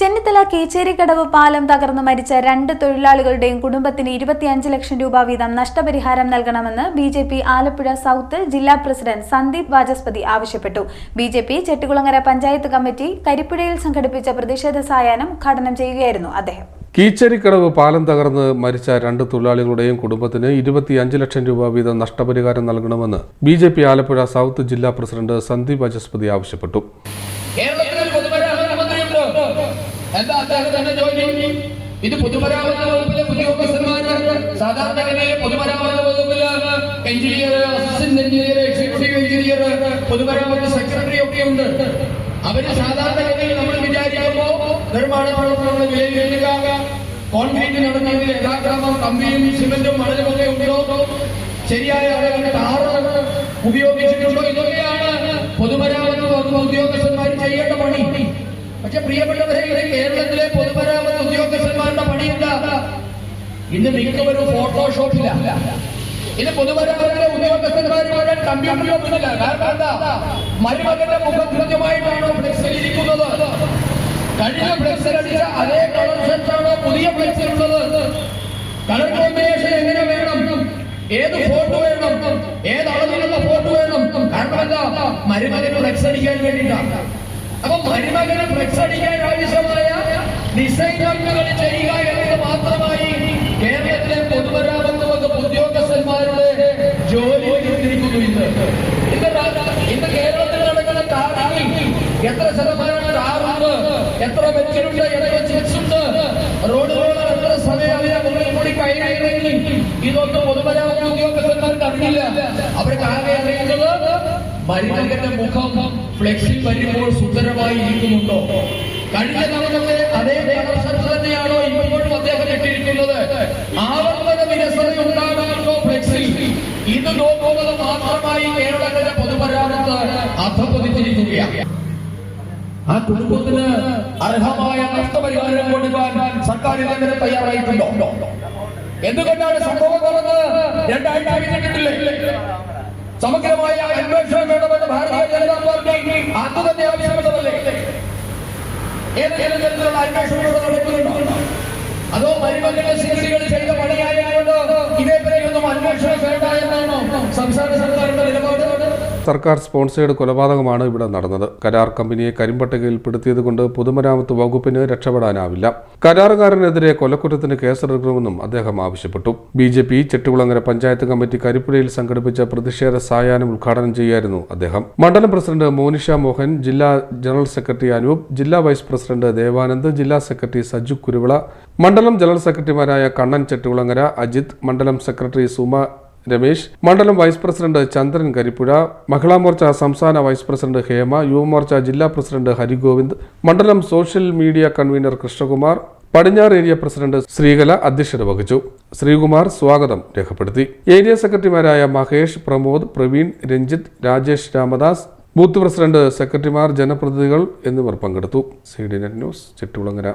ചെന്നിത്തല കീച്ചേരിക്കടവ് പാലം തകർന്നു മരിച്ച രണ്ട് തൊഴിലാളികളുടെയും കുടുംബത്തിന് ഇരുപത്തിയഞ്ച് ലക്ഷം രൂപ വീതം നഷ്ടപരിഹാരം നൽകണമെന്ന് B J P Alappuzha south ജില്ലാ പ്രസിഡന്റ് സന്ദീപ് വാചസ്പതി ആവശ്യപ്പെട്ടു. B J P Chettikulangara panchayat committee കരിപ്പുഴയിൽ സംഘടിപ്പിച്ച പ്രതിഷേധ സായാഹ്നം ഉദ്ഘാടനം ചെയ്യുകയായിരുന്നു അദ്ദേഹം. കീച്ചേരിക്കടവ് പാലം തകർന്ന് മരിച്ച രണ്ട് തൊഴിലാളികളുടെയും കുടുംബത്തിന് ഇരുപത്തിയഞ്ച് ലക്ഷം രൂപ വീതം നഷ്ടപരിഹാരം നൽകണമെന്ന് B J P Alappuzha south ജില്ലാ പ്രസിഡന്റ് സന്ദീപ് വാചസ്പതി ആവശ്യപ്പെട്ടു. എന്താ അദ്ദേഹത്തിന്റെ ജോലി? ഇത് പൊതുമരാമത്ത് വകുപ്പിലെ ഉദ്യോഗസ്ഥന്മാര് സാധാരണഗതിയിൽ പൊതുമരാമത്ത് വകുപ്പിൽ engineer assistant engineer executive engineer പൊതുമരാമത്ത് സെക്രട്ടറി ഒക്കെ ഉണ്ട്. അവർ സാധാരണഗതിയിൽ നമ്മൾ വിചാരിക്കുമ്പോ നിർമ്മാണ പ്രവർത്തനങ്ങൾ വിലയിരുത്തുക കോൺക്രീറ്റ് നടന്നതിൽ യഥാക്രമം കമ്പിയും സിമന്റും മണലും ഒക്കെ ഉണ്ടോ? ശരിയായ അളവിൽ ടാറ് ഉപയോഗിച്ചിട്ടുണ്ടോ? ഇതൊക്കെയാണ് പൊതുമരാമത്ത് വകുപ്പ് ഉദ്യോഗസ്ഥന്മാർ ചെയ്യേണ്ട പണി. പക്ഷെ പ്രിയപ്പെട്ടവരെ ഇത് കേരളത്തിലെ പൊതുമരാമത്ത് ഉദ്യോഗസ്ഥന്മാരുടെ പണിയില്ല. ഇന്ന് മിക്കവരും ഫോട്ടോഷോപ്പില്ല ഇത് പൊതുമരാമത്തിലെ ഉദ്യോഗസ്ഥന്മാർ മുഴുവൻ കമ്പ്യൂട്ടറിലൊന്നുമില്ല കാരണം എന്താ? മരുമകന്റെ മുഖം കൃത്യമായിട്ടാണോ ഫ്ലെക്സിൽ ഇരിക്കുന്നത്? കഴിഞ്ഞ ഫ്ലെക്സിൽ അടിച്ച അതേ കളർ ഷർട്ടാണോ പുതിയ ഫ്ലെക്സിലുള്ളത്? കളർ കോമ്പിനേഷൻ എങ്ങനെ വേണം? ഏത് ഫോട്ടോ വേണം? ഏത് അളവിലുള്ള ഫോട്ടോ വേണം? കാരണം എന്താ? മരുമകന് ഫ്ലെക്സ് അടിക്കാൻ വേണ്ടിയിട്ടാണ്. അപ്പൊ മരുമകന് ഫ്ലക്സ് അടിക്കാൻ ആവശ്യമായ ഡിസൈൻ വർക്കുകൾ ചെയ്യുക എന്നത് മാത്രമായി കേരളത്തിലെ പൊതുമരാമത്ത് വകുപ്പ് ഉദ്യോഗസ്ഥന്മാരുടെ ജോലി എടുത്തിരിക്കുന്നു ഇന്ന്. ഇന്ന് കേരളത്തിൽ നടക്കുന്ന കാറിൽ എത്ര ശതമാനം കാറുണ്ട് എത്ര വെച്ചിട്ടുണ്ട് എത്ര റോഡ് എത്ര സമയം മുകളിൽ കൂടി കയറിയില്ലെങ്കിൽ ഇതൊന്നും പൊതുമരാമത്ത് ഉദ്യോഗസ്ഥന്മാർക്ക് അറിയില്ല. ആകെ അറിയുന്നത് മരുമകന്റെ മുഖം ഫ്ലെക്സി വരുമ്പോൾ സുന്ദരമായി ഇരിക്കുന്നുണ്ടോ? കഴിഞ്ഞ തവണത്തെ അതേ കളർഷർട്ട് തന്നെയാണോ ഇപ്പോഴും അദ്ദേഹം ഇട്ടിരിക്കുന്നത്? ആവർത്തന വിരസത ഉണ്ടാകാനോ ഫ്ലെക്സിൽ? ഇത് നോക്കുന്നത് മാത്രമായി കേരളത്തിന്റെ പൊതുമരാമത്ത് അധപ്പതിച്ചിരിക്കുകയാണ് ആ കുടുംബത്തിന് അർഹമായ നഷ്ടപരിഹാരം കൊടുക്കാൻ സർക്കാർ ഇതെങ്ങനെ തയ്യാറായിട്ടുണ്ടോ? എന്തുകൊണ്ടാണ് സംഭവം നടന്ന് രണ്ടാഴ്ച കഴിഞ്ഞിട്ടില്ലേ? സമഗ്രമായ അന്വേഷണം വേണമെന്ന് ഭാരതീയ ജനതാ പാർട്ടി അത് തന്നെ ആവശ്യപ്പെട്ടതല്ലേ? ഏതെങ്കിലും തരത്തിലുള്ള അന്വേഷണം നടക്കുന്നുണ്ടോ? സർക്കാർ സ്പോൺസേഡ് കൊലപാതകമാണ് ഇവിടെ നടന്നത്. കരാർ കമ്പനിയെ കരിമ്പട്ടികയിൽ പെടുത്തിയതുകൊണ്ട് പൊതുമരാമത്ത് വകുപ്പിന് രക്ഷപ്പെടാനാവില്ല. കരാറുകാരനെതിരെ കൊലക്കുറ്റത്തിന് കേസെടുക്കണമെന്നും അദ്ദേഹം ആവശ്യപ്പെട്ടു. B J P Chettikulangara panchayat committee കരിപ്പുഴയിൽ സംഘടിപ്പിച്ച പ്രതിഷേധ സായാഹ്നം ഉദ്ഘാടനം ചെയ്യായിരുന്നു അദ്ദേഹം. മണ്ഡലം പ്രസിഡന്റ് മോനിഷ മോഹൻ ജില്ലാ ജനറൽ സെക്രട്ടറി അനൂപ് ജില്ലാ വൈസ് പ്രസിഡന്റ് ദേവാനന്ദ് ജില്ലാ സെക്രട്ടറി സജു കുരുവിള മണ്ഡലം ജനറൽ സെക്രട്ടറിമാരായ കണ്ണൻ ചെട്ടികുളങ്ങര അജിത് മണ്ഡലം സെക്രട്ടറി സുമ രമേശ്. മണ്ഡലം വൈസ് പ്രസിഡന്റ് ചന്ദ്രൻ കരിപ്പുഴ മഹിളാ മോർച്ച സംസ്ഥാന വൈസ് പ്രസിഡന്റ് ഹേമ യുവമോർച്ച ജില്ലാ പ്രസിഡന്റ് ഹരിഗോവിന്ദ് മണ്ഡലം സോഷ്യൽ മീഡിയ കൺവീനർ കൃഷ്ണകുമാർ പടിഞ്ഞാറ് ഏരിയ പ്രസിഡന്റ് ശ്രീകല അധ്യക്ഷത വഹിച്ചു. ശ്രീകുമാർ സ്വാഗതം രേഖപ്പെടുത്തി. ഏരിയ സെക്രട്ടറിമാരായ മഹേഷ് പ്രമോദ് പ്രവീൺ രഞ്ജിത്ത് രാജേഷ് രാമദാസ് ബൂത്ത് പ്രസിഡന്റ് സെക്രട്ടറിമാർ ജനപ്രതിനിധികൾ എന്നിവർ പങ്കെടുത്തു. C D net news Chettukulangara